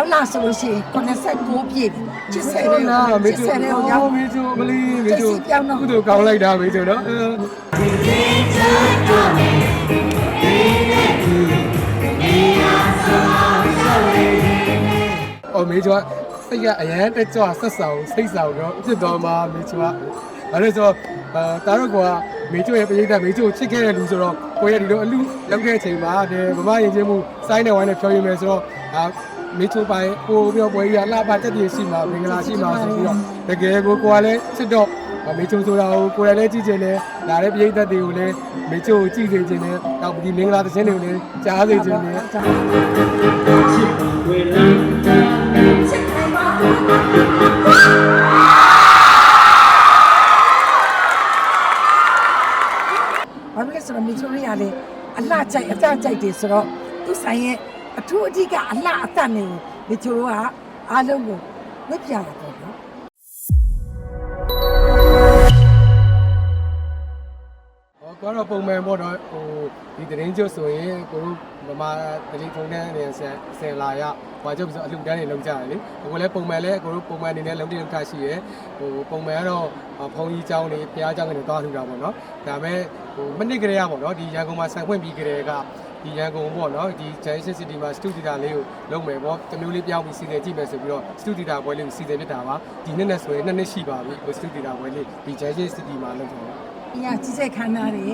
နောက်လာဆိုလို့ရှိရင်89ပြည့်ပြီချစ်ဆယ်ဟုတဲ့တ်လားမေချစ်ချိုဆယ်တဲ့ကိုရောက်မေချိုမလီမေချိုကျစီပြောင်းတော့ကုသိုလ်ကောင်းလိုက်တာမေချိုနော်အော်မေချိုစိတ်ကအရန်တက်ကြွဆက်ဆောင်စိတ်ဆောင်တော့ဖြစ်တော်မှာမေချိုကအဲဒါဆိုအာတာတော့ကွာမေချိုရဲ့ပရိသတ်မေချိုကိုချစ်ခဲ့တဲ့လူဆိုတော့ကိုရဲ့ဒီလိုအလူလောက်တဲ့အချိန်မှာဒီဗမာရင်ချင်းမှုစိုင်းတဲ့ဝိုင်းနဲ့ဖြောရမယ်ဆိုတော့အာ မေချိုပိုင်ကိုပြောပွဲကြီးကလှပတက်ပြည့်ရှိမှာမင်္ဂလာရှိမှာဆိုပြီးတော့တကယ်ကိုကိုကလည်းချစ်တော့မေချိုဆိုတာကိုကိုယ်လည်းကြည့်ချင်တယ်ဒါလည်းပရိသတ်တွေကိုလည်းမေချိုကိုကြည့်စေချင်တယ်နောက်ဒီမင်္ဂလာသင်းတွေကိုလည်းကြားစေချင်တယ်ဘာဖြစ်လဲဆိုတော့မီချိုရီယာလေအလှကြိုက်အကြကြိုက်တယ်ဆိုတော့သူဆိုင်ရဲ့ အထူးအဓိကအလှအသက်နေကိုမီချိုကအားလုံးကိုဝတ်ပြတာပေါ့နော် ဟောကတော့ပုံမှန်ပေါ့နော်ဟိုဒီတရင်ကျွတ်ဆိုရင်ကိုတို့ဗမာတလီဖုန်းတန်းနေဆန်ဆန်လာရဟိုကျုပ်ဆိုအလှူတန်းတွေလုံးကြတယ်လေကိုလည်းပုံမှန်လဲကိုတို့ပုံမှန်အနေနဲ့လုံးတင်လုံးထရှိရဲဟိုပုံမှန်ကတော့ဖုန်းကြီးเจ้าတွေဘုရားเจ้าတွေသွားလှူတာပေါ့နော်ဒါပေမဲ့ဟိုမနစ်ကလေးရပေါ့နော်ဒီရန်ကုန်မှာဆန်ဖွင့်ပြီးကလေးက ဒီရန်ကုန်ပေါ့နော်ဒီ Junction City မှာ Studio လေးကိုလုပ်မယ်ပေါ့တမျိုးလေးပြောင်းပြီးစီစဉ်ကြည့်မယ်ဆိုပြီးတော့ Studio ပွဲလေးကိုစီစဉ်ဖြစ်တာပါဒီနှစ်နဲ့ဆိုရင်နှစ်နှစ်ရှိပါပြီဟို Studio ပွဲလေးဒီ Junction City မှာလုပ်တယ်။ဒီကကြီးကျယ်ခမ်းနားတွေ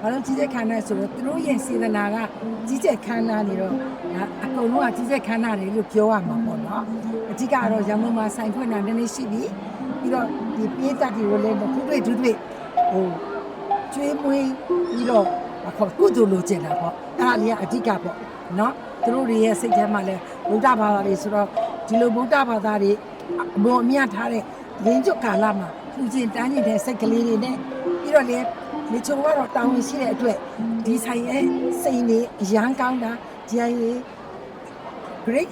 ဘာလို့ကြီးကျယ်ခမ်းနားဆိုတော့သူတို့ရဲ့စေတနာကကြီးကျယ်ခမ်းနားနေတော့ဒါအကုန်လုံးကကြီးကျယ်ခမ်းနားတွေလို့ပြောရမှာပေါ့နော်။အဓိကတော့ရန်ကုန်မှာဆိုင်ဖွင့်တာနည်းနည်းရှိပြီ။ပြီးတော့ဒီပြေးတက်တွေကိုလည်းဒုတွေ့ဒုတွေ့ဟိုကျွေးမွေးပြီးတော့အ ခုကုသိုလ်လိုချင်တာပေါ့။အဲ့ဒါလေးကအဓိကပေါ့နော်။သူတို့တွေရဲ့စိတ်ထဲမှာလည်းဗုဒ္ဓဘာသာတွေဆိုတော့ဒီလိုဗုဒ္ဓဘာသာတွေအမောအမြတ်ထားတဲ့ရင်းကျွတ်ကာလမှာလူချင်းတန်းနေတဲ့စိတ်ကလေးတွေနဲ့ပြီးတော့လေမေချုံကတော့တောင်းဝင်ရှိတဲ့အတွက်ဒီဆိုင်ရဲ့စိန်တွေအရန်ကောင်းတာဒီအရေး great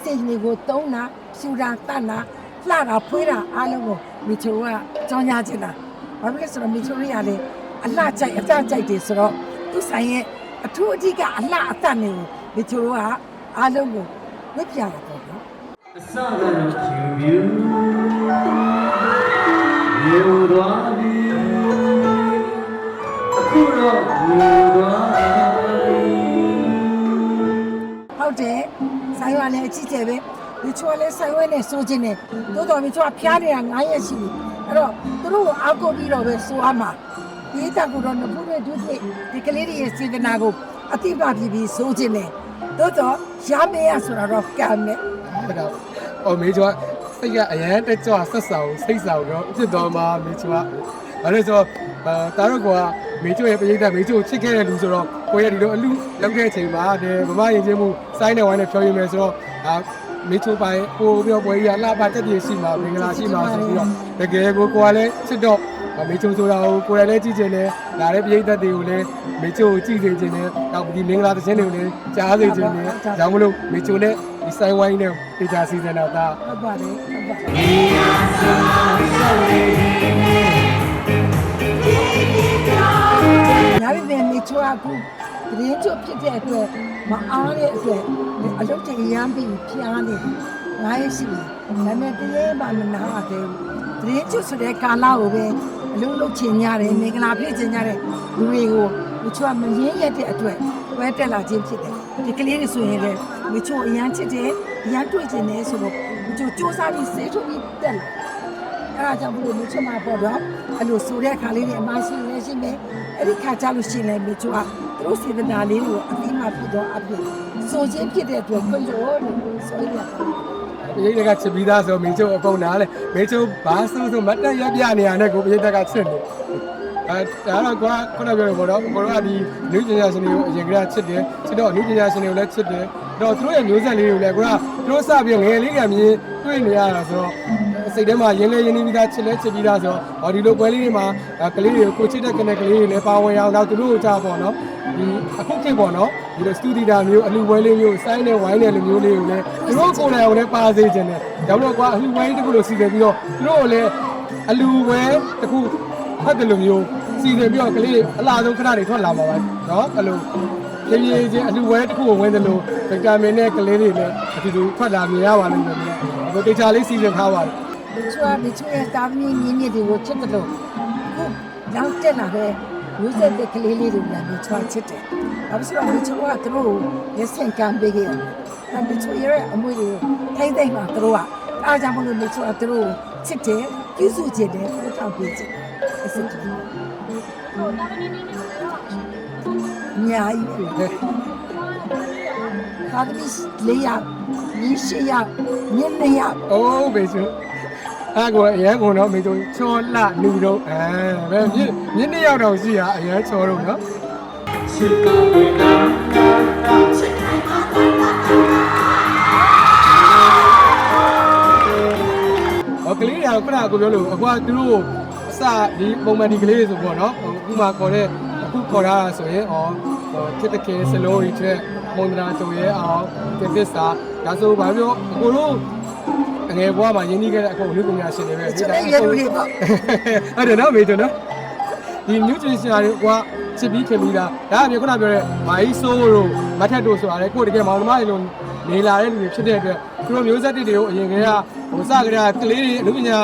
စိန်တွေကိုတုံးတာဖြူတာတတ်တာလှတာဖွေးတာအားလုံးကိုမေချုံကကြောင်းညာချင်တာဘာဖြစ်လဲဆိုတော့မေချုံရရလေ အလှကြိုက်အကြကြိုက်တယ်ဆိုတော့သူဆိုင်ရဲ့အထူးအဓိကအလှအသက်နေကိုမေချုံကအားလုံးကိုဝတ်ပြတာပေါ့နော်အစကတော့ဖြူဖြူမြို့သွားပြီအခုတော့မြို့သွားပြီဟုတ်တယ်ဆိုင်ဝါလည်းအကြီးကျယ်ပဲဒီချောလည်းဆိုင်ဝဲနဲ့စိုးခြင်းနဲ့တိုးတော်ဒီချောဖျားနေတာ9ရက်ရှိပြီအဲ့တော့သူတို့ကိုအောက်ကုတ်ပြီးတော့ပဲစိုးရမှာ ဒီတက်ကတော့နဖူးတွေဒုတိဒီကလေးတွေရဲ့စေတနာကိုအတိပပြပြီးစိုးခြင်းနဲ့တိုးတော်ရမေးရဆိုတာတော့ကံနဲ့အဲ့တော့အော်မေချိုကစိတ်ကအရန်တက်ကြွဆက်ဆောင်စိတ်ဆောင်တော့ဖြစ်တော်မှာမေချိုကဘာလို့ဆိုအာတာတော့ကွာမေချိုရဲ့ပရိသတ်မေချိုကိုချစ်ခဲ့တဲ့လူဆိုတော့ကိုရဲ့ဒီလိုအလူလောက်တဲ့အချိန်မှာဒီဗမာရင်ချင်းမှုစိုင်းတဲ့ဝိုင်းနဲ့ဖြောရမယ်ဆိုတော့အာမေချိုပိုင်ကိုပြောပွဲကြီးကလှပတက်ပြည့်ရှိမှာမင်္ဂလာရှိမှာဆိုပြီးတော့တကယ်ကိုကိုကလည်းချစ်တော့ မေချိုဆိုတာကိုကိုယ်လည်းကြည့်ချင်တယ်ဒါလည်းပရိသတ်တွေကိုလည်းမေချိုကိုကြည့်စေချင်တယ်နောက်ဒီမင်္ဂလာသင်းတွေကိုလည်းကြားစေချင်တယ်ဒါကြောင့်မလို့မေချိုနဲ့ဒီဆိုင်ဝိုင်းနဲ့တေချာစီစဉ်တော့ဒါဟုတ်ပါတယ်ဟုတ်ပါတယ်ညာပြီပဲမေချွာကူတရင်ကျွတ်ဖြစ်တဲ့အတွက်မအားတဲ့အတွက်အလုပ်တွေရမ်းပြီးဖျားနေတယ်ငါရဲ့ရှိတယ်ဒါပေမဲ့တရေမှမနာပါသေးဘူးတရင်ကျွတ်ဆိုတဲ့ကာလကိုပဲအ လုံးလုံးချင်ကြတယ်မင်္ဂလာဖြစ်ချင်ကြတဲ့လူတွေကိုမေချွာမရင်းရက်တဲ့အတွက်ဝဲတက်လာခြင်းဖြစ်တယ်ဒီကလေးတွေဆိုရင်လည်းမေချွာအရန်ချစ်တယ်အရန်တွေ့ချင်တယ်ဆိုတော့မေချွာစူးစမ်းပြီးစေထုတ်ပြီးတက်လာအဲ့ဒါကြောင့်ဘလို့မချမပေါ်တော့အဲ့လိုဆိုတဲ့ခါလေးတွေအမရှိနေရှိနေအဲ့ဒီခါကြလို့ရှိရင်လည်းမေချူကသူတို့စေတနာလေးကိုအပြီးမှဖြစ်တော့အပြည့်ဆိုခြင်းဖြစ်တဲ့အတွက်ခွင့်ရောလို့ဆိုရတယ် ပရိသတ်ကချစ်ပြီးသားဆိုမေချိုအကုန်နားလေမေချိုဘာဆိုဆိုမတက်ရပြနေရတဲ့ကိုပရိသတ်ကချစ်နေအဲဒါတော့ကွာခုနပြောလို့ပေါ့နော်ကိုတို့ကဒီလူပညာရှင်တွေကိုအရင်ကတည်းကချစ်တယ်ချစ်တော့လူပညာရှင်တွေကိုလည်းချစ်တယ်တော့သူတို့ရဲ့မျိုးဆက်လေးတွေကိုလည်းကိုကသူတို့စပြီးငယ်လေးကမြင်တွေ့နေရတာဆိုတော့ စိတ်ထဲမှာရင်းလဲရင်းနှီးပြီးသားချစ်လဲချစ်ပြီးသားဆိုတော့ဒီလိုပွဲလေးတွေမှာကလေးတွေကိုချစ်တဲ့ကနဲ့ကလေးတွေလည်းပါဝင်အောင်နောက်သူတို့ကြပေါ့နော်ဒီအခုခေတ်ပေါ့နော်ဒီလိုစတူဒီတာမျိုးအလှပွဲလေးမျိုးစိုင်းနဲ့ဝိုင်းနဲ့လိုမျိုးလေးကိုလည်းသူတို့ကိုယ်တိုင်အောင်လည်းပါစေခြင်းနဲ့ဒါမှမဟုတ်ကွာအလှပွဲတစ်ခုလိုစီစဉ်ပြီးတော့သူတို့ကိုလည်းအလှပွဲတစ်ခုဖတ်တယ်လိုမျိုးစီစဉ်ပြီးတော့ကလေးအလားဆုံးခဏတွေထွက်လာမှာပါနော်အဲ့လိုရင်းရင်းချင်းအလှဝဲတစ်ခုကိုဝင်တယ်လို့ဗီတာမင်နဲ့ကလေးတွေလည်းအတူတူဖတ်လာမြင်ရပါလိမ့်မယ်။ဒီတေချာလေးစီစဉ်ထားပါတယ် ချွာမချွေသားသမီးမြင်းမြစ်တွေကိုချစ်တယ်လို့အခုနောက်တက်လာတဲ့မျိုးဆက်တဲ့ကလေးလေးတွေလည်းမချွာချစ်တယ်။အခုဆိုတော့မချွာကသူတို့ရစင်ကံပေးခဲ့တယ်။အဲမချွေရဲ့အမွေတွေကိုထိမ့်သိမ့်မှာသူတို့ကအားကြောင့်မလို့မချွာသူတို့ချစ်တယ်ပြုစုချစ်တယ်သူတို့ထောက်ပေးချစ်တယ်။အစစ်ကြီးအများကြီးပဲသာသမီလေးယောက်ညီရှိယောက်မြင်းနှစ်ယောက်အိုးမေစု အဲ့ကောအရန်ကုန်တော့မေစုချောလှလူတော့အဲပဲမြင့်မြင့်နှစ်ယောက်တော့ရှိရအရန်ချောတော့နော်ချစ်ကဝင်လာချစ်ဟောကလေးတွေကခုနကကိုပြောလို့အကွာသူတို့အစဒီပုံမှန်ဒီကလေးတွေဆိုပေါ့နော်ဟိုအခုမှခေါ်တဲ့အခုခေါ်တာဆိုရင်ဟောဟိုခစ်တကယ်စလိုရီတဲ့မုံဒရာဆိုရဲအောင်တင်သစ္စာဒါဆိုဘာပြောအကိုတို့အ ငယ်ဘွားမှာရင်းနှီးခဲ့တဲ့အကုန်လူပညာရှင်တွေပဲကျွန်တော်ရလူတွေပေါ့အဲ့ဒါနော်မေတို့နော်ဒီ new generation တွေကချစ်ပြီးခင်ပြီးတာဒါအပြင်ခုနပြောတဲ့မိုင်းဆိုးတို့မထက်တို့ဆိုတာလေကိုတကယ်မောင်နှမတွေလိုနေလာတဲ့လူတွေဖြစ်တဲ့အတွက်သူတို့မျိုးဆက်တွေတွေကိုအရင်ကတည်းကဟိုစကြတဲ့ကလေးတွေအမှုပညာ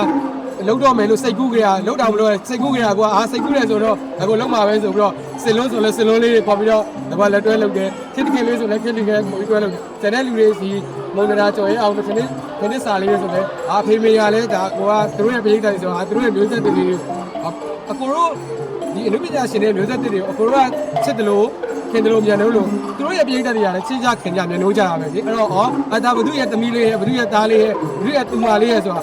လုံးတော့မယ်လို့စိတ်ကူးကြရလုံးတောင်မလို့စိတ်ကူးကြရကွာအာစိတ်ကူးတယ်ဆိုတော့အခုလုံးမှာပဲဆိုပြီးတော့စင်လုံးဆိုလဲစင်လုံးလေးတွေခေါ်ပြီးတော့ဒီမှာလက်တွဲလုပ်တယ်ခစ်တကယ်လေးဆိုလဲခစ်တကယ်ကိုပြီးတွဲလုပ်တယ်ကျန်တဲ့လူတွေစီမုံနာကြော်ရဲအောင်တစ်နေ့ဒီနေ့စာလေးဆိုလဲအာဖေမေရလဲဒါကိုကသူတို့ရဲ့ပိဋကတိုင်ဆိုတာသူတို့ရဲ့မျိုးဆက်တွေလေးအကိုတို့ဒီအနုပညာရှင်တွေမျိုးဆက်တွေအကိုတို့ကချစ်တယ်လို့ခင်တယ်လို့မြန်လို့လို့သူတို့ရဲ့ပိဋကတွေကလည်းချင်းချခင်ကြမြန်လို့ကြတာပဲလေအဲ့တော့ဩအတာဘသူရဲ့သမီးလေးရဲ့ဘသူရဲ့သားလေးရဲ့ဘသူရဲ့တူမလေးရဲ့ဆိုတာ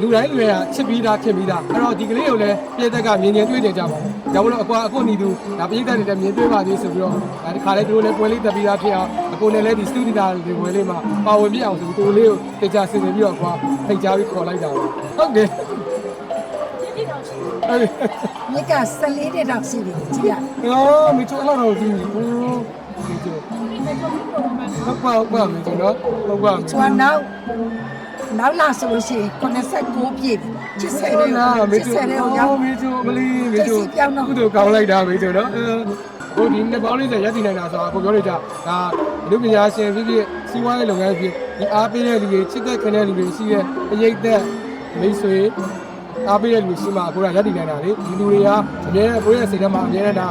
လူတိုင်းလူတွေကချစ်ပြီးသားခင်ပြီးသားအဲ့တော့ဒီကလေးကိုလည်းပြည်သက်ကမြင်မြင်တွေ့နေကြပါဘူး။ဒါမို့လို့အကွာအခုနီသူဒါပြည်သက်တွေလည်းမြင်တွေ့ပါသေးဆိုပြီးတော့ဒါဒီခါလေးသူတို့လည်းပွဲလေးတက်ပြီးသားဖြစ်အောင်အခုနဲ့လည်းဒီစတူဒီတာတွေပွဲလေးမှာပါဝင်ပြအောင်ဆိုပြီးသူတို့လေးကိုတေချာဆင်နေပြီးတော့အကွာဖိတ်ကြားပြီးခေါ်လိုက်တာပဲ။ဟုတ်တယ်။အဲ့ဒီမြစ်က14နှစ်တောင်ရှိပြီကြည့်ရအော်မချိုးအဲ့တော့ဒီဘူးမချိုးဟုတ်ပါဟုတ်ပါမချိုးနော်ဟုတ်ပါချွာနောက် နောက်လာဆိုလို့ရှိရင်89ပြည့်ပြီချစ်ဆယ်အဲ့တဲ့ဒါမေချစ်ချိုဆယ်တဲ့အောရောက််မေချိုမလီမေချိုကျိတ်စီပြောင်းတော့ကုသိုလ်ကောင်းလိုက်တာမေချိုနော်ဟိုဒီနှစ်ပေါင်းလေးဆက်ရပ်တည်နိုင်တာဆိုတာကိုပြောနေကြဒါလူပညာရှင်ဖြစ်ဖြစ်စီးပွားရေးလုပ်ငန်းဖြစ်ဒီအားပေးတဲ့လူတွေချစ်တဲ့ခင်တဲ့လူတွေရှိတဲ့အရေးသက်မိတ်ဆွေအားပေးတဲ့လူရှိမှအခုကရပ်တည်နိုင်တာလေဒီလူတွေကအများနဲ့ကိုယ့်ရဲ့စိတ်ထဲမှာအများနဲ့ဒါ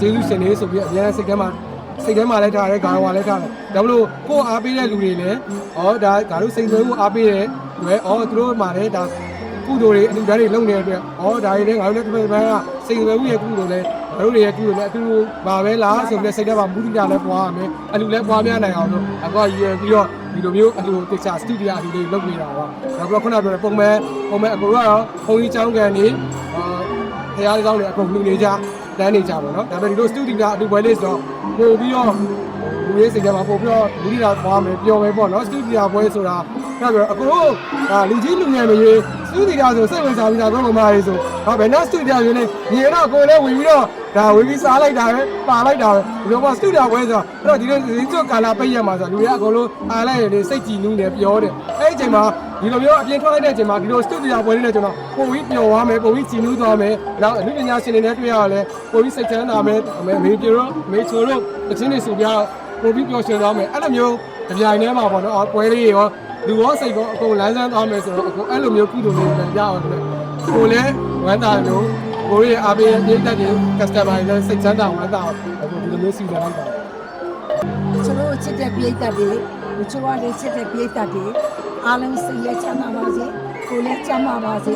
ကျေးဇူးရှင်လေးဆိုပြီးအများနဲ့စိတ်ထဲမှာ စိတ်ထဲမှာလည်းထားတယ်ဂါရဝါလည်းထားတယ်ဒါမလို့ကိုယ်အားပေးတဲ့လူတွေလည်းဩဒါဒါတို့စိတ်သွင်းမှုအားပေးတဲ့ဝဲဩသူတို့မှလည်းဒါကုသိုလ်တွေအလူဓာတ်တွေလုပ်နေတဲ့အတွက်ဩဒါတွေလည်းငါတို့လည်းတစ်ဖက်တစ်ဖက်ကစိတ်ဝဲမှုရဲ့ကုသိုလ်လည်းငါတို့တွေရဲ့ကုသိုလ်လည်းအတူတူပါပဲလားဆိုပြီးစိတ်ထဲမှာမူတိတာလည်းပွားရမယ်အလူလည်းပွားများနိုင်အောင်လို့အကောရွယ်ပြီးတော့ဒီလိုမျိုးအလူတေချာစတူဒီယိုအလူတွေလုပ်နေတာပါဒါပြီးတော့ခုနပြောတဲ့ပုံမဲ့ပုံမဲ့အကူကတော့ဘုံကြီးចောင်းကန်နေအာဖရားကောင်းတွေအကုန်လူနေကြ တန်းနေကြပါတော့ဒါပေမဲ့ဒီလိုစတူဒီယိုအလူပွဲလေးဆိုတော့ပို့ပြီးတော့လူရေးစိတ်ထဲမှာပို့ပြီးတော့လူကြီးတာပွားမယ်ပျော်မယ်ပေါ့နော်စတူဒီယိုပွဲဆိုတာအဲ့တော့အကူတို့ဒါလူကြီးလူငယ်မ ရွေးစတူဒီယိုဆိုစိတ်ဝင်စားပြီးသားကောင်းကောင်းပါလေဆိုဟာဘယ်တော့စတူဒီယိုရင်းနေညီတော့ကိုယ်လည်းဝင်ပြီးတော့ဒါဝင်ပြီးစားလိုက်တာပဲပါလိုက်တာပဲဒီလိုပေါ့စတူဒီယိုပွဲဆိုတော့အဲ့တော့ဒီလိုဒီကျုပ်ကာလာပိတ်ရမှာဆိုလူတွေကအကုန်လုံးအားလိုက်ရင်စိတ်ကြည်နူးနေပြောတယ်အဲ့ဒီအချိန်မှာဒီလိုမျိုးအပြင်ထွက်လိုက်တဲ့အချိန်မှာဒီလိုစတူဒီယိုပွဲလေးနဲ့ကျွန်တော်ပုံပြီးပျော်သွားမယ်ပုံပြီးကြည်နူးသွားမယ်နောက်အနုပညာရှင်တွေနဲ့တွေ့ရတော့လဲပုံပြီးစိတ်ချမ်းသာမယ်အမေမေပြေတော့မေချိုတော့တခြင်းတွေဆိုပြတော့ပုံပြီးပျော်ရွှင်သွားမယ်အဲ့လိုမျိုးကြပြိုင်ထဲမှာပေါ့နော်အော်ပွဲလေးရော လူရောစိတ်ရောအကုန်လန်းဆန်းသွားမယ်ဆိုတော့အခုအဲ့လိုမျိုးကုသိုလ်တွေလည်းရအောင်တယ်ကိုလည်းဝမ်းသာလို့ကိုရဲ့အားပေးတဲ့ပြည်သက်တွေ customer တွေလည်းစိတ်ချမ်းသာဝမ်းသာအခုဒီလိုမျိုးစီစဉ်လိုက်တာကျွန်တော်ချစ်တဲ့ပြိတ္တတွေချွာလေးချစ်တဲ့ပြိတ္တတွေအားလုံးစိတ်ရချမ်းသာပါစေကိုယ်လည်းချမ်းသာပါစေ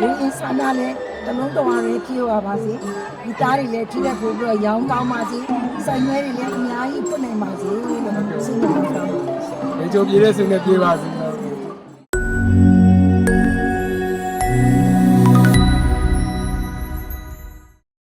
လူအင်ဆန္ဒလည်းတလုံးတော်ရည်ပြေဝပါစေဒီသားတွေလည်းထိတဲ့ပို့ပြီးတော့ရောင်းကောင်းပါစေဆိုင်ရွဲတွေလည်းအများကြီးဖွင့်နိုင်ပါစေလို့ဆုတောင်းပါ။ဒီ ကြိုပြေးတဲ့ဆုနဲ့ပြေးပါစေ